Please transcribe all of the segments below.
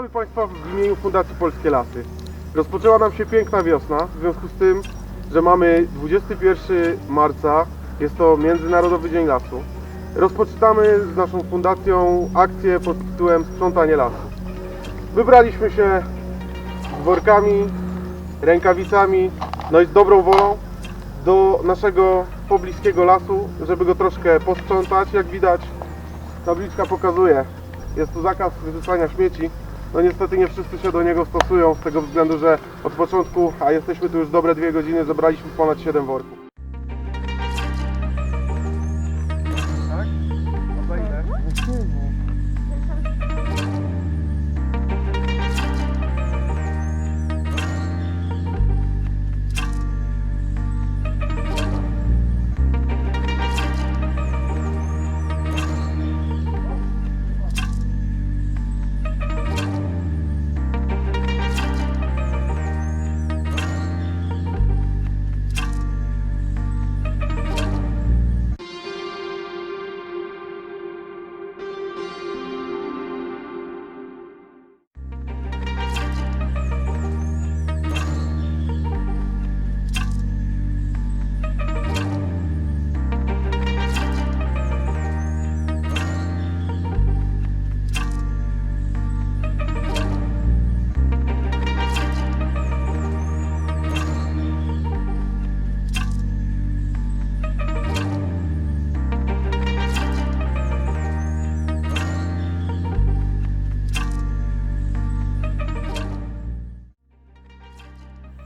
Witamy Państwa w imieniu Fundacji Polskie Lasy. Rozpoczęła nam się piękna wiosna, w związku z tym, że mamy 21 marca, jest to Międzynarodowy Dzień Lasu. Rozpoczynamy z naszą fundacją akcję pod tytułem Sprzątanie Lasu. Wybraliśmy się z workami, rękawicami, no i z dobrą wolą do naszego pobliskiego lasu, żeby go troszkę posprzątać. Jak widać, tabliczka pokazuje, jest tu zakaz wyrzucania śmieci. No niestety nie wszyscy się do niego stosują z tego względu, że od początku, a jesteśmy tu już dobre dwie godziny, zebraliśmy ponad 7 worków. Tak? A za ile?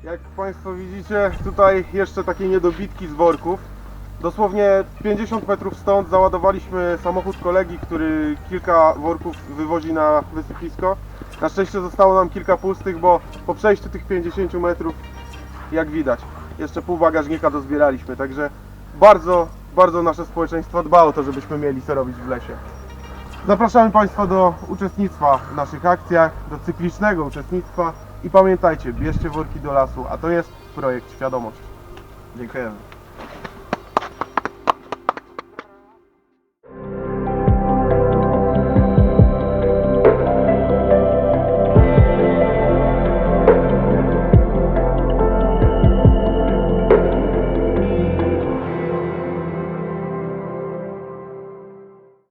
Jak Państwo widzicie, tutaj jeszcze takie niedobitki z worków. Dosłownie 50 metrów stąd załadowaliśmy samochód kolegi, który kilka worków wywozi na wysypisko. Na szczęście zostało nam kilka pustych, bo po przejściu tych 50 metrów, jak widać, jeszcze pół bagażnika dozbieraliśmy. Także bardzo, bardzo nasze społeczeństwo dba o to, żebyśmy mieli co robić w lesie. Zapraszamy Państwa do uczestnictwa w naszych akcjach, do cyklicznego uczestnictwa i pamiętajcie, bierzcie worki do lasu, a to jest projekt Świadomość. Dziękujemy.